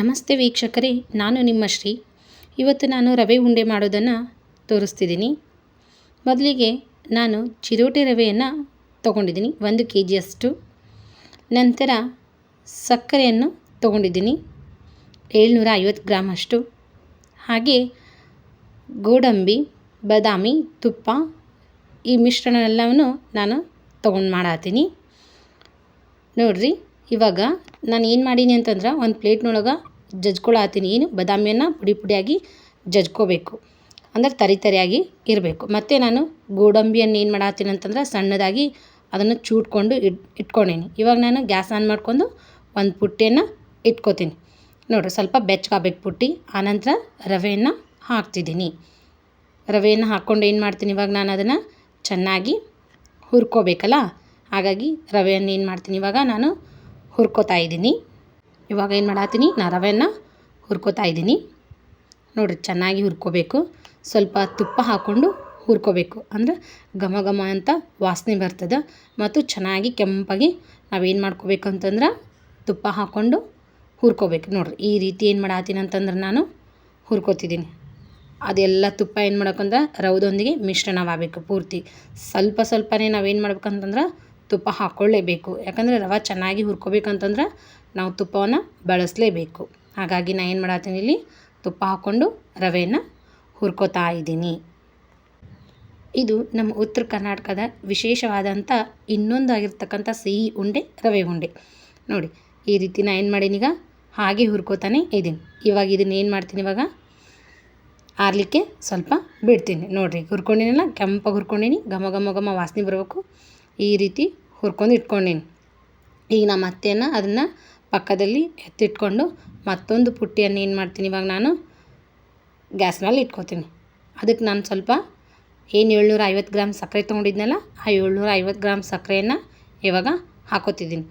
ನಮಸ್ತೆ ವೀಕ್ಷಕರೇ, ನಾನು ನಿಮ್ಮ ಶ್ರೀ. ಇವತ್ತು ನಾನು ರವೆ ಉಂಡೆ ಮಾಡೋದನ್ನು ತೋರಿಸ್ತಿದ್ದೀನಿ. ಮೊದಲಿಗೆ ನಾನು ಚಿರೋಟೆ ರವೆಯನ್ನು ತೊಗೊಂಡಿದ್ದೀನಿ, ಒಂದು ಕೆ ಜಿಯಷ್ಟು ನಂತರ ಸಕ್ಕರೆಯನ್ನು ತೊಗೊಂಡಿದ್ದೀನಿ ಏಳ್ನೂರ ಐವತ್ತು ಗ್ರಾಮ್ ಅಷ್ಟು. ಹಾಗೆ ಗೋಡಂಬಿ, ಬಾದಾಮಿ, ತುಪ್ಪ, ಈ ಮಿಶ್ರಣ ಎಲ್ಲವನ್ನು ನಾನು ತೊಗೊಂಡು ಮಾಡತ್ತೀನಿ ನೋಡಿರಿ ಇವಾಗ ನಾನು ಏನು ಮಾಡೀನಿ ಅಂತಂದ್ರೆ ಒಂದು ಪ್ಲೇಟ್ನೊಳಗೆ ಜಜ್ಕೊಳತ್ತೀನಿ ಏನು? ಬಾದಾಮಿಯನ್ನು ಪುಡಿ ಪುಡಿಯಾಗಿ ಜಜ್ಕೋಬೇಕು. ಅಂದ್ರೆ ತರಿ ತರಿಯಾಗಿ ಇರಬೇಕು. ಮತ್ತು ನಾನು ಗೋಡಂಬಿಯನ್ನು ಏನು ಮಾಡತ್ತೀನಿ ಅಂತಂದ್ರೆ ಸಣ್ಣದಾಗಿ ಅದನ್ನು ಚೂಟ್ಕೊಂಡು ಇಟ್ ಇಟ್ಕೊಂಡೀನಿ. ಇವಾಗ ನಾನು ಗ್ಯಾಸ್ ಆನ್ ಮಾಡ್ಕೊಂಡು ಒಂದು ಪುಟ್ಟಿಯನ್ನು ಇಟ್ಕೋತೀನಿ. ನೋಡಿರಿ, ಸ್ವಲ್ಪ ಬೆಚ್ಚಗಾಗಬೇಕು ಪುಟ್ಟಿ. ಆನಂತರ ರವೆಯನ್ನು ಹಾಕ್ತಿದ್ದೀನಿ. ರವೆಯನ್ನು ಹಾಕ್ಕೊಂಡು ಏನು ಮಾಡ್ತೀನಿ ಇವಾಗ ನಾನು ಅದನ್ನು ಚೆನ್ನಾಗಿ ಹುರ್ಕೋಬೇಕಲ್ಲ? ಹಾಗಾಗಿ ರವೆಯನ್ನು ಏನು ಮಾಡ್ತೀನಿ ಇವಾಗ ನಾನು ಹುರ್ಕೋತಾ ಇದ್ದೀನಿ. ಇವಾಗ ಏನು ಮಾಡತ್ತೀನಿ ನಾ ರವೆಯನ್ನು ಹುರ್ಕೋತಾ ಇದ್ದೀನಿ. ನೋಡಿರಿ, ಚೆನ್ನಾಗಿ ಹುರ್ಕೋಬೇಕು. ಸ್ವಲ್ಪ ತುಪ್ಪ ಹಾಕ್ಕೊಂಡು ಹುರ್ಕೋಬೇಕು. ಅಂದ್ರೆ ಘಮ ಘಮ ಅಂತ ವಾಸನೆ ಬರ್ತದೆ. ಮತ್ತು ಚೆನ್ನಾಗಿ ಕೆಂಪಾಗಿ ನಾವೇನು ಮಾಡ್ಕೋಬೇಕು ಅಂತಂದ್ರೆ ತುಪ್ಪ ಹಾಕ್ಕೊಂಡು ಹುರ್ಕೋಬೇಕು. ನೋಡಿರಿ, ಈ ರೀತಿ ಏನು ಮಾಡತ್ತೀನಿ ಅಂತಂದ್ರೆ ನಾನು ಹುರ್ಕೋತಿದ್ದೀನಿ. ಅದೆಲ್ಲ ತುಪ್ಪ ಏನು ಮಾಡ್ಬೇಕಂದ್ರೆ ರವದೊಂದಿಗೆ ಮಿಶ್ರಣವಾಗಬೇಕು ಪೂರ್ತಿ. ಸ್ವಲ್ಪ ಸ್ವಲ್ಪನೇ ನಾವೇನು ಮಾಡ್ಬೇಕಂತಂದ್ರೆ ತುಪ್ಪ ಹಾಕ್ಕೊಳ್ಳೇಬೇಕು ಯಾಕಂದರೆ ರವೆ ಚೆನ್ನಾಗಿ ಹುರ್ಕೋಬೇಕಂತಂದ್ರೆ ನಾವು ತುಪ್ಪವನ್ನು ಬಳಸಲೇಬೇಕು. ಹಾಗಾಗಿ ನಾನು ಏನು ಮಾಡತ್ತೀನಿ ಇಲ್ಲಿ? ತುಪ್ಪ ಹಾಕ್ಕೊಂಡು ರವೆಯನ್ನು ಹುರ್ಕೋತಾ ಇದ್ದೀನಿ. ಇದು ನಮ್ಮ ಉತ್ತರ ಕರ್ನಾಟಕದ ವಿಶೇಷವಾದಂಥ ಇನ್ನೊಂದಾಗಿರ್ತಕ್ಕಂಥ ಸಿಹಿ ಉಂಡೆ, ರವೆ ಉಂಡೆ. ನೋಡಿ, ಈ ರೀತಿ ನಾನು ಏನು ಮಾಡೀನೀಗ ಹಾಗೆ ಹುರ್ಕೋತಾನೆ ಇದ್ದೀನಿ. ಇವಾಗ ಇದನ್ನ ಏನು ಮಾಡ್ತೀನಿ ಇವಾಗ? ಆರಲಿಕ್ಕೆ ಸ್ವಲ್ಪ ಬಿಡ್ತೀನಿ. ನೋಡಿರಿ, ಹುರ್ಕೊಂಡಿನಲ್ಲ? ಕೆಂಪಾಗಿ ಹುರ್ಕೊಂಡೀನಿ. ಘಮ ಘಮ ಘಮ ವಾಸನೆ ಬರಬೇಕು. ಈ ರೀತಿ ಹುರ್ಕೊಂಡು ಇಟ್ಕೊಂಡೀನಿ. ಈಗ ನಮ್ಮ ಅತ್ತೆಯನ್ನು ಅದನ್ನು ಪಕ್ಕದಲ್ಲಿ ಎತ್ತಿಟ್ಕೊಂಡು ಮತ್ತೊಂದು ಪುಟ್ಟಿಯನ್ನು ಏನು ಮಾಡ್ತೀನಿ ಇವಾಗ ನಾನು? ಗ್ಯಾಸ್ ಮೇಲೆ ಇಟ್ಕೊತೀನಿ. ಅದಕ್ಕೆ ನಾನು ಸ್ವಲ್ಪ ಏನು ಏಳ್ನೂರ ಐವತ್ತು ಗ್ರಾಮ್ ಸಕ್ಕರೆ ತೊಗೊಂಡಿದ್ನಲ್ಲ, ಆ ಏಳ್ನೂರ ಐವತ್ತು ಗ್ರಾಮ್ ಸಕ್ಕರೆಯನ್ನು ಇವಾಗ ಹಾಕೋತಿದ್ದೀನಿ.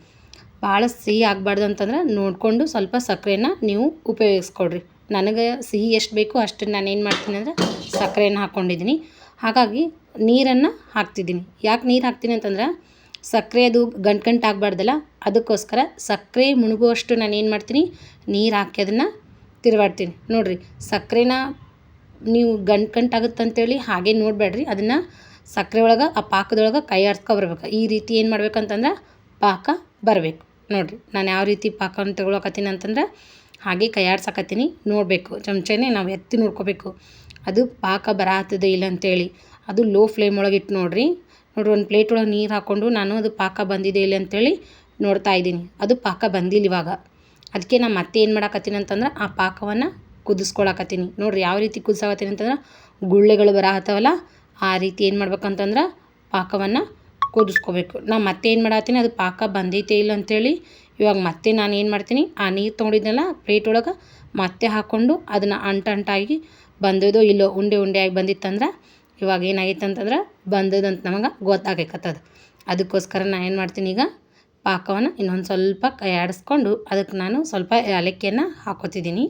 ಭಾಳ ಸಿಹಿ ಆಗಬಾರ್ದು ಅಂತಂದ್ರೆ ನೋಡಿಕೊಂಡು ಸ್ವಲ್ಪ ಸಕ್ಕರೆಯನ್ನು ನೀವು ಉಪಯೋಗಿಸ್ಕೊಡ್ರಿ. ನನಗೆ ಸಿಹಿ ಎಷ್ಟು ಬೇಕು ಅಷ್ಟು ನಾನು ಏನು ಮಾಡ್ತೀನಿ ಅಂದರೆ ಸಕ್ಕರೆಯನ್ನು ಹಾಕ್ಕೊಂಡಿದ್ದೀನಿ. ಹಾಗಾಗಿ ನೀರನ್ನು ಹಾಕ್ತಿದ್ದೀನಿ. ಯಾಕೆ ನೀರು ಹಾಕ್ತೀನಿ ಅಂತಂದ್ರೆ ಸಕ್ಕರೆ ಅದು ಗಂಟು ಗಂಟು ಆಗಬಾರ್ದಲ್ಲ, ಅದಕ್ಕೋಸ್ಕರ ಸಕ್ಕರೆ ಮುಳುಗುವಷ್ಟು ನಾನು ಏನು ಮಾಡ್ತೀನಿ, ನೀರು ಹಾಕಿ ಅದನ್ನು ತಿರುಗಾಡ್ತೀನಿ. ನೋಡಿರಿ, ಸಕ್ಕರೆನ ನೀವು ಗಂಟು ಗಂಟು ಆಗುತ್ತೆ ಅಂತೇಳಿ ಹಾಗೆ ನೋಡಬೇಡ್ರಿ. ಅದನ್ನು ಸಕ್ಕರೆ ಒಳಗೆ, ಆ ಪಾಕದೊಳಗೆ ಕೈ ಆಡ್ಸ್ಕೊ ಬರ್ಬೇಕು. ಈ ರೀತಿ ಏನು ಮಾಡ್ಬೇಕಂತಂದ್ರೆ ಪಾಕ ಬರಬೇಕು. ನೋಡಿರಿ, ನಾನು ಯಾವ ರೀತಿ ಪಾಕವನ್ನು ತಗೊಳಕತ್ತೀನಿ ಅಂತಂದ್ರೆ ಹಾಗೆ ಕೈಯಾಡ್ಸಕತ್ತೀನಿ. ನೋಡಬೇಕು. ಚಮಚನೇ ನಾವು ಎತ್ತಿ ನೋಡ್ಕೋಬೇಕು. ಅದು ಪಾಕ ಬರತ್ತದ ಇಲ್ಲ ಅಂತೇಳಿ. ಅದು ಲೋ ಫ್ಲೇಮ್ ಒಳಗೆ ಇಟ್ಟು ನೋಡ್ರಿ. ನೋಡಿರಿ, ಒಂದು ಪ್ಲೇಟ್ ಒಳಗೆ ನೀರು ಹಾಕ್ಕೊಂಡು ನಾನು ಅದು ಪಾಕ ಬಂದಿದೆ ಇಲ್ಲ ಅಂತೇಳಿ ನೋಡ್ತಾ ಇದ್ದೀನಿ. ಅದು ಪಾಕ ಬಂದಿಲ್ಲ ಇವಾಗ. ಅದಕ್ಕೆ ನಾನು ಮತ್ತೆ ಏನು ಮಾಡಾಕತ್ತೀನಿ ಅಂತಂದ್ರೆ ಆ ಪಾಕವನ್ನು ಕುದಿಸ್ಕೊಳಕತ್ತೀನಿ. ನೋಡಿರಿ, ಯಾವ ರೀತಿ ಕುದಿಸಾಕತ್ತೀನಿ ಅಂತಂದ್ರೆ ಗುಳ್ಳೆಗಳು ಬರಹತ್ತವಲ್ಲ ಆ ರೀತಿ ಏನು ಮಾಡ್ಬೇಕಂತಂದ್ರೆ ಪಾಕವನ್ನು ಕುದಿಸ್ಕೋಬೇಕು. ನಾನು ಮತ್ತೆ ಏನು ಮಾಡತ್ತೀನಿ ಅದು ಪಾಕ ಬಂದೈತೆ ಇಲ್ಲ ಅಂತೇಳಿ ಇವಾಗ ಮತ್ತೆ ನಾನು ಏನು ಮಾಡ್ತೀನಿ, ಆ ನೀರು ತೊಗೊಂಡಿದ್ನಲ್ಲ ಪ್ಲೇಟ್ ಒಳಗೆ, ಮತ್ತೆ ಹಾಕ್ಕೊಂಡು ಅದನ್ನು ಅಂಟಂಟಾಗಿ ಬಂದದೋ ಇಲ್ಲೋ ಉಂಡೆ ಉಂಡೆ ಆಗಿ ಬಂದಿತ್ತಂದ್ರೆ, ಇವಾಗ ಏನಾಗೈತೆ ಅಂತಂದ್ರೆ ಬಂದದಂತ ನಮಗೆ ಗೊತ್ತಾಗೈಕತ್ತದ. ಅದಕ್ಕೋಸ್ಕರ ನಾನು ಏನು ಮಾಡ್ತೀನಿ ಈಗ, ಪಾಕವನ್ನು ಇನ್ನೊಂದು ಸ್ವಲ್ಪ ಕೈ ಆಡಿಸ್ಕೊಂಡು ಅದಕ್ಕೆ ನಾನು ಸ್ವಲ್ಪ ಏಲಕ್ಕಿಯನ್ನು ಹಾಕೋತಿದ್ದೀನಿ.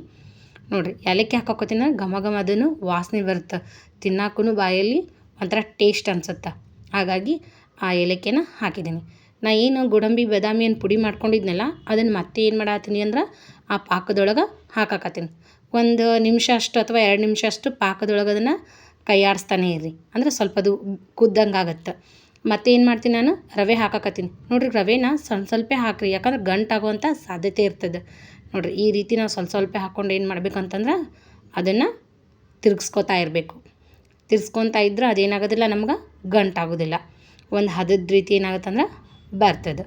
ನೋಡಿರಿ, ಏಲಕ್ಕಿ ಹಾಕೋತೀನಿ ಘಮ ಘಮ ಅದನ್ನು ವಾಸನೆ ಬರುತ್ತೆ ತಿನ್ನಕ್ಕೂ ಬಾಯಲ್ಲಿ ಒಂಥರ ಟೇಸ್ಟ್ ಅನ್ಸುತ್ತೆ. ಹಾಗಾಗಿ ಆ ಏಲಕ್ಕಿನ ಹಾಕಿದ್ದೀನಿ. ನಾ ಏನು ಗೋಡಂಬಿ ಬಾದಾಮಿಯನ್ನು ಪುಡಿ ಮಾಡ್ಕೊಂಡಿದ್ನಲ್ಲ, ಅದನ್ನು ಮತ್ತೆ ಏನು ಮಾಡಾತೀನಿ ಅಂದ್ರೆ ಆ ಪಾಕದೊಳಗೆ ಹಾಕಾಕತ್ತೀನಿ. ಒಂದು ನಿಮಿಷ ಅಷ್ಟು ಅಥವಾ ಎರಡು ನಿಮಿಷ ಅಷ್ಟು ಪಾಕದೊಳಗೆ ಅದನ್ನು ಕೈ ಆಡಿಸ್ತಾನೆ ಇರ್ರಿ. ಅಂದರೆ ಸ್ವಲ್ಪ ಅದು ಕುದ್ದಂಗೆ ಆಗತ್ತೆ. ಮತ್ತೆ ಏನು ಮಾಡ್ತೀನಿ ನಾನು? ರವೆ ಹಾಕಾಕತ್ತೀನಿ. ನೋಡ್ರಿ, ರವೆನ ಸ್ವಲ್ಪ ಸ್ವಲ್ಪ ಹಾಕ್ರಿ. ಯಾಕಂದ್ರೆ ಗಂಟಾಗುವಂಥ ಸಾಧ್ಯತೆ ಇರ್ತದೆ. ನೋಡಿರಿ, ಈ ರೀತಿ ನಾವು ಸ್ವಲ್ಪ ಸ್ವಲ್ಪ ಹಾಕ್ಕೊಂಡು ಏನು ಮಾಡ್ಬೇಕಂತಂದ್ರೆ ಅದನ್ನು ತಿರ್ಗಿಸ್ಕೊತಾ ಇರಬೇಕು. ತಿರ್ಸ್ಕೊತಾ ಇದ್ರೆ ಅದೇನಾಗೋದಿಲ್ಲ ನಮ್ಗೆ ಗಂಟಾಗೋದಿಲ್ಲ ಒಂದು ಹದದ ರೀತಿ ಏನಾಗುತ್ತಂದ್ರೆ ಬರ್ತದೆ.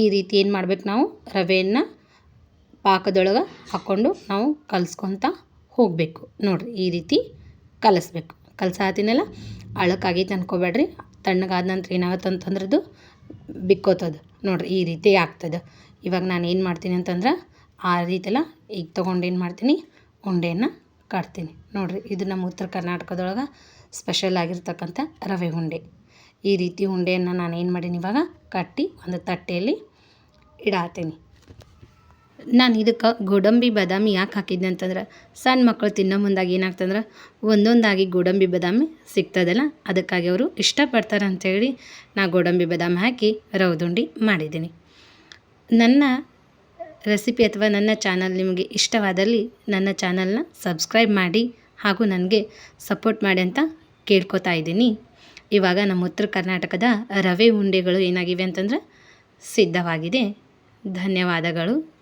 ಈ ರೀತಿ ಏನು ಮಾಡ್ಬೇಕು ನಾವು? ರವೆಯನ್ನು ಪಾಕದೊಳಗೆ ಹಾಕ್ಕೊಂಡು ನಾವು ಕಲಿಸ್ಕೊತ ಹೋಗಬೇಕು. ನೋಡಿರಿ, ಈ ರೀತಿ ಕಲಸ್ಬೇಕು. ಕಲಸಾತಿನಲ್ಲ ಅಳಕಾಗೈತೆ ಅನ್ಕೋಬೇಡ್ರಿ ತಣ್ಣಗಾದ ನಂತರ ಏನಾಗುತ್ತೆ ಅಂತಂದ್ರೆ ಅದು ಬಿಕ್ಕೋತದೆ. ನೋಡಿರಿ, ಈ ರೀತಿ ಆಗ್ತದೆ. ಇವಾಗ ನಾನು ಏನು ಮಾಡ್ತೀನಿ ಅಂತಂದ್ರೆ ಆ ರೀತಿಯೆಲ್ಲ ಈಗ ತೊಗೊಂಡು ಏನು ಮಾಡ್ತೀನಿ? ಉಂಡೆಯನ್ನು ಕಟ್ತೀನಿ. ನೋಡಿರಿ, ಇದು ನಮ್ಮ ಉತ್ತರ ಕರ್ನಾಟಕದೊಳಗೆ ಸ್ಪೆಷಲ್ ಆಗಿರ್ತಕ್ಕಂಥ ರವೆ ಉಂಡೆ. ಈ ರೀತಿ ಉಂಡೆಯನ್ನು ನಾನು ಏನು ಮಾಡೀನಿ ಇವಾಗ ಕಟ್ಟಿ ಒಂದು ತಟ್ಟೆಯಲ್ಲಿ ಇಡಾತೀನಿ. ನಾನು ಇದಕ್ಕೆ ಗೋಡಂಬಿ, ಬಾದಾಮಿ ಯಾಕೆ ಹಾಕಿದ್ದೆ ಅಂತಂದ್ರೆ ಸಣ್ಣ ಮಕ್ಕಳು ತಿನ್ನೋ ಮುಂದಾಗಿ ಏನಾಗ್ತಂದ್ರೆ ಒಂದೊಂದಾಗಿ ಗೋಡಂಬಿ, ಬಾದಾಮಿ ಸಿಗ್ತದಲ್ಲ, ಅದಕ್ಕಾಗಿ ಅವರು ಇಷ್ಟಪಡ್ತಾರೆ ಅಂಥೇಳಿ ನಾ ಗೋಡಂಬಿ, ಬಾದಾಮಿ ಹಾಕಿ ರವದುಂಡಿ ಮಾಡಿದ್ದೀನಿ. ನನ್ನ ರೆಸಿಪಿ ಅಥವಾ ನನ್ನ ಚಾನಲ್ ನಿಮಗೆ ಇಷ್ಟವಾದಲ್ಲಿ ನನ್ನ ಚಾನಲ್ನ ಸಬ್ಸ್ಕ್ರೈಬ್ ಮಾಡಿ ಹಾಗೂ ನನಗೆ ಸಪೋರ್ಟ್ ಮಾಡಿ ಅಂತ ಕೇಳ್ಕೊತಾ ಇದ್ದೀನಿ. ಇವಾಗ ನಮ್ಮ ಉತ್ತರ ಕರ್ನಾಟಕದ ರವೆ ಉಂಡೆಗಳು ಏನಾಗಿವೆ ಅಂತಂದ್ರೆ ಸಿದ್ಧವಾಗಿದೆ. ಧನ್ಯವಾದಗಳು.